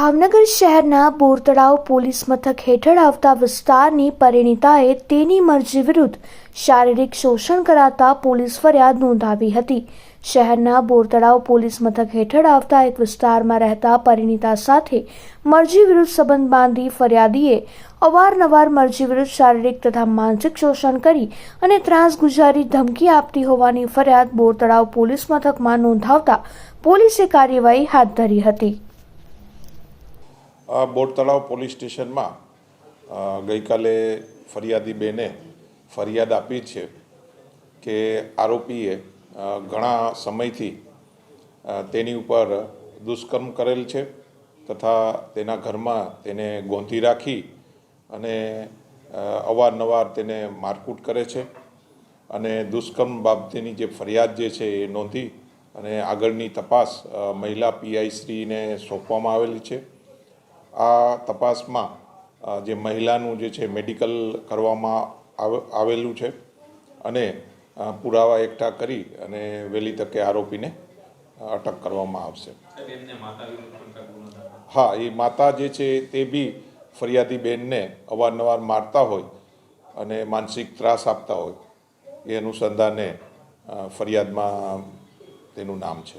ભાવનગર શહેરના બોરતળાવ પોલીસ મથક હેઠળ આવતા વિસ્તારની પરિણીતાએ તેની મરજી વિરુદ્ધ શારીરિક શોષણ કરાતા પોલીસ ફરિયાદ નોંધાવી હતી. શહેરના બોરતળાવ પોલીસ મથક હેઠળ આવતા એક વિસ્તારમાં રહેતા પરિણીતા સાથે મરજી વિરુદ્ધ સંબંધ બાંધી ફરિયાદીએ અવારનવાર મરજી વિરુદ્ધ શારીરિક તથા માનસિક શોષણ કરી અને ત્રાસ ગુજારી ધમકી આપતી હોવાની ફરિયાદ બોરતળાવ પોલીસ મથકમાં નોંધાવતા પોલીસે કાર્યવાહી હાથ ધરી હતી. બોટ તળાવ પોલીસ સ્ટેશનમાં ગઈકાલે ફરિયાદી બેને ફરિયાદ આપી છે કે આરોપીએ ઘણા સમયથી તેની ઉપર દુષ્કર્મ કરેલ છે તથા તેના ઘરમાં તેને ગોંધી રાખી અને અવારનવાર તેને મારકૂટ કરે છે અને દુષ્કર્મ બાબતેની જે ફરિયાદ જે છે એ નોંધી અને આગળની તપાસ મહિલા પીઆઈ શ્રીને સોંપવામાં આવેલી છે. આ તપાસમાં જે મહિલાનું જે છે મેડિકલ કરવામાં આવ- આવેલું છે અને પુરાવા એકઠા કરી અને વહેલી તકે આરોપીને અટક કરવામાં આવશે. હા એ માતા જે છે તે બી ફરિયાદી બેનને અવારનવાર મારતા હોય અને માનસિક ત્રાસ આપતા હોય એ અનુસંધાને ફરિયાદમાં તેનું નામ છે.